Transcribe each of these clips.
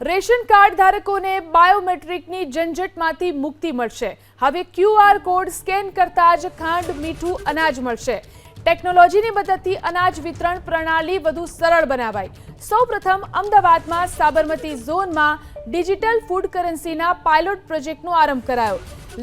Ration card ધારકોને બાયોમેટ્રિકની ઝંઝટમાંથી મુક્તિ મળશે. હવે ક્યુઆર કોડ સ્કેન કરતા જ ખાંડ, મીઠું અનાજ મળશે. ટેકનોલોજીની મદદથી અનાજ વિતરણ પ્રણાલી વધુ સરળ બનાવાઈ સૌપ્રથમ અમદાવાદમાં સાબરમતી ઝોનમાં ડિજિટલ ફૂડ કરન્સીના પાયલોટ પ્રોજેક્ટનો આરંભ કરાયો.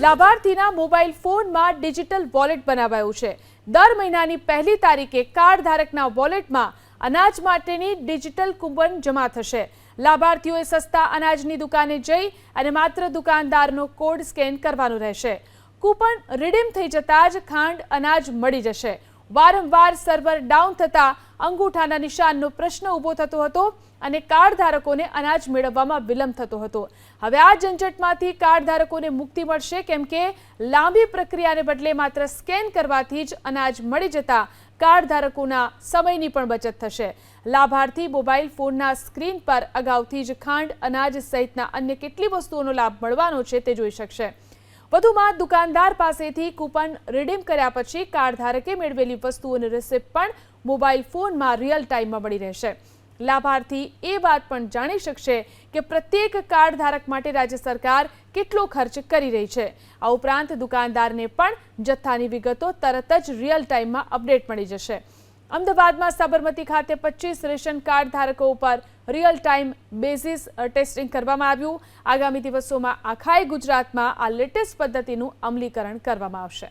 લાભાર્થીના મોબાઈલ ફોનમાં ડિજિટલ વોલેટ બનાવાયું છે. દર મહિનાની પહેલી તારીખે કાર્ડ ધારકના વોલેટમાં અનાજ માટેની ડિજિટલ કૂપન જમા થશે. લાભાર્થીઓએ સસ્તા અનાજની દુકાને જઈ અને માત્ર દુકાનદારનો કોડ સ્કેન કરવાનો રહેશે. કૂપન રિડીમ થઈ જતાં જ ખાંડ અનાજ મળી જશે. વારંવાર સર્વર ડાઉન થતાં અંગૂઠાના નિશાનનો પ્રશ્ન ઊભો થતો હતો અને કાર્ડ ધારકોને અનાજ મેળવવામાં વિલંબ થતો હતો. હવે આ ઝંઝટમાંથી કાર્ડ ધારકોને મુક્તિ મળશે કેમ કે લાંબી પ્રક્રિયાને બદલે માત્ર સ્કેન કરવાથી જ અનાજ મળી જતા કાર્ડ ધારકોના સમયની પણ બચત થશે. લાભાર્થી મોબાઈલ ફોનના સ્ક્રીન પર અગાઉથી જ ખાંડ, અનાજ સહિતના અન્ય કેટલી વસ્તુઓનો લાભ મળવાનો છે તે જોઈ શકશે. વધુમાં દુકાનદાર પાસેથી કૂપન રિડીમ કર્યા પછી કાર્ડ ધારકે મેળવેલી વસ્તુઓની રિસિપ્ટ પણ મોબાઈલ ફોનમાં રિયલ ટાઈમમાં મળી રહેશે. લાભાર્થી એ વાત પણ જાણી શકશે કે પ્રત્યેક કાર્ડ ધારક માટે રાજ્ય સરકાર કેટલો ખર્ચ કરી રહી છે. આ ઉપરાંત દુકાનદારને પણ જથ્થાની વિગતો તરત જ રિયલ ટાઈમમાં અપડેટ મળી જશે. અમદાવાદમાં સાબરમતી ખાતે પચીસ રેશન કાર્ડ ધારકો ઉપર રિયલ ટાઈમ બેઝિસ ટેસ્ટિંગ કરવામાં આવ્યું. આગામી દિવસોમાં આખાય ગુજરાતમાં આ લેટેસ્ટ પદ્ધતિનું અમલીકરણ કરવામાં આવશે.